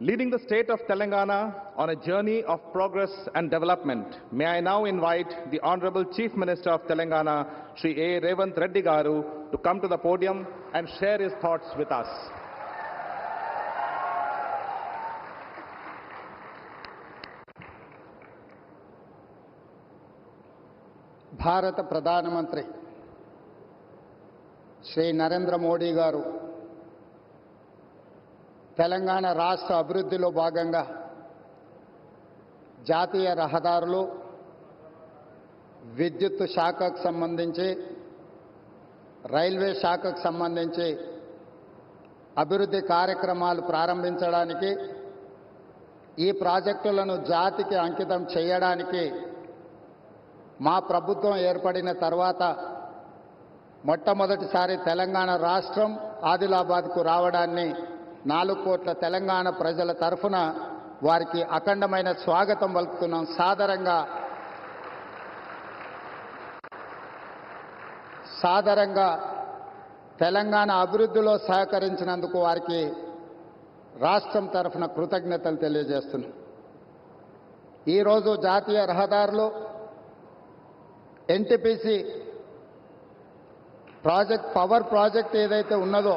Leading the state of Telangana on a journey of progress and development, may I now invite the Honorable Chief Minister of Telangana, Sri A. Revant Reddy Garu, to come to the podium and share his thoughts with us. భారత ప్రధానమంత్రి శ్రీ నరేంద్ర మోడీ గారు తెలంగాణ రాష్ట్ర అభివృద్ధిలో భాగంగా జాతీయ రహదారులు విద్యుత్ శాఖకు సంబంధించి రైల్వే శాఖకు సంబంధించి అభివృద్ధి కార్యక్రమాలు ప్రారంభించడానికి ఈ ప్రాజెక్టులను జాతికి అంకితం చేయడానికి మా ప్రభుత్వం ఏర్పడిన తర్వాత మొట్టమొదటిసారి తెలంగాణ రాష్ట్రం ఆదిలాబాద్కు రావడాన్ని నాలుగు కోట్ల తెలంగాణ ప్రజల తరఫున వారికి అఖండమైన స్వాగతం పలుకుతున్నాం. సాదరంగా సాదరంగా తెలంగాణ అభివృద్ధిలో సహకరించినందుకు వారికి రాష్ట్రం తరఫున కృతజ్ఞతలు తెలియజేస్తున్నాం. ఈరోజు జాతీయ రహదారులు ఎన్టీపీసీ ప్రాజెక్ట్ పవర్ ప్రాజెక్ట్ ఏదైతే ఉన్నదో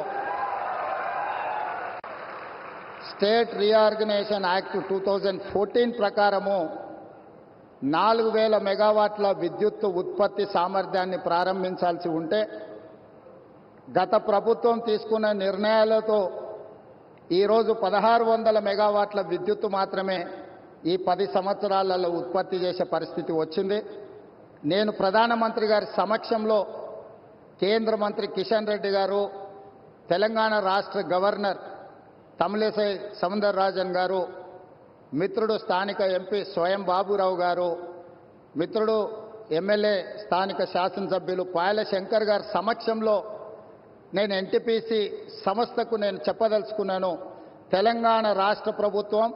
state reorganisation act two thousand fourteen ప్రకారము నాలుగు వేల మెగావాట్ల విద్యుత్ ఉత్పత్తి సామర్థ్యాన్ని ప్రారంభించాల్సి ఉంటే గత ప్రభుత్వం తీసుకున్న నిర్ణయాలతో ఈరోజు పదహారు వందల మెగావాట్ల విద్యుత్తు మాత్రమే ఈ పది సంవత్సరాలలో ఉత్పత్తి చేసే పరిస్థితి వచ్చింది. నేను ప్రధానమంత్రి గారి సమక్షంలో కేంద్ర మంత్రి కిషన్ రెడ్డి గారు తెలంగాణ రాష్ట్ర గవర్నర్ తమిళసై సముందర్ రాజన్ గారు మిత్రుడు స్థానిక ఎంపీ స్వయం బాబురావు గారు మిత్రుడు ఎమ్మెల్యే స్థానిక శాసనసభ్యులు పాయల శంకర్ గారి సమక్షంలో నేను ఎన్టీపీసీ సంస్థకు నేను చెప్పదలుచుకున్నాను. తెలంగాణ రాష్ట్ర ప్రభుత్వం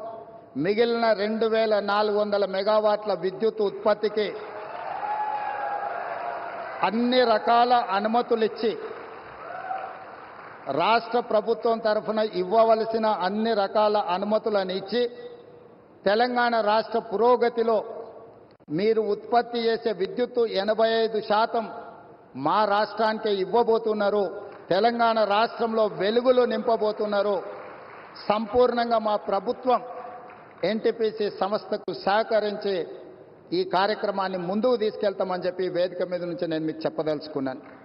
మిగిలిన రెండు వేల నాలుగు వందల మెగావాట్ల విద్యుత్ ఉత్పత్తికి అన్ని రకాల అనుమతులు ఇచ్చి రాష్ట్ర ప్రభుత్వం తరఫున ఇవ్వవలసిన అన్ని రకాల అనుమతులను ఇచ్చి తెలంగాణ రాష్ట్ర పురోగతిలో మీరు ఉత్పత్తి చేసే విద్యుత్తు ఎనభై ఐదు శాతం మా రాష్ట్రానికే ఇవ్వబోతున్నారు. తెలంగాణ రాష్ట్రంలో వెలుగులు నింపబోతున్నారు. సంపూర్ణంగా మా ప్రభుత్వం ఎన్టీపీసీ సంస్థకు సహకరించి ఈ కార్యక్రమాన్ని ముందుకు తీసుకెళ్తామని చెప్పి వేదిక మీద నుంచి నేను మీకు చెప్పదలుచుకున్నాను.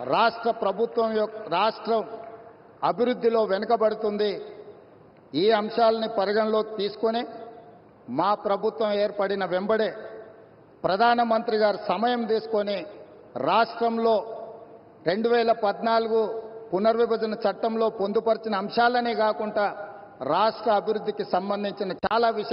రాష్ట్ర ప్రభుత్వం యొక్క రాష్ట్రం అభివృద్ధిలో వెనుకబడుతుంది. ఈ అంశాలని పరిగణలోకి తీసుకొని మా ప్రభుత్వం ఏర్పడిన వెంబడే ప్రధానమంత్రి గారు సమయం తీసుకొని రాష్ట్రంలో రెండు వేల పద్నాలుగు పునర్విభజన చట్టంలో పొందుపరిచిన అంశాలనే కాకుండా రాష్ట్ర అభివృద్ధికి సంబంధించిన చాలా విషయాలు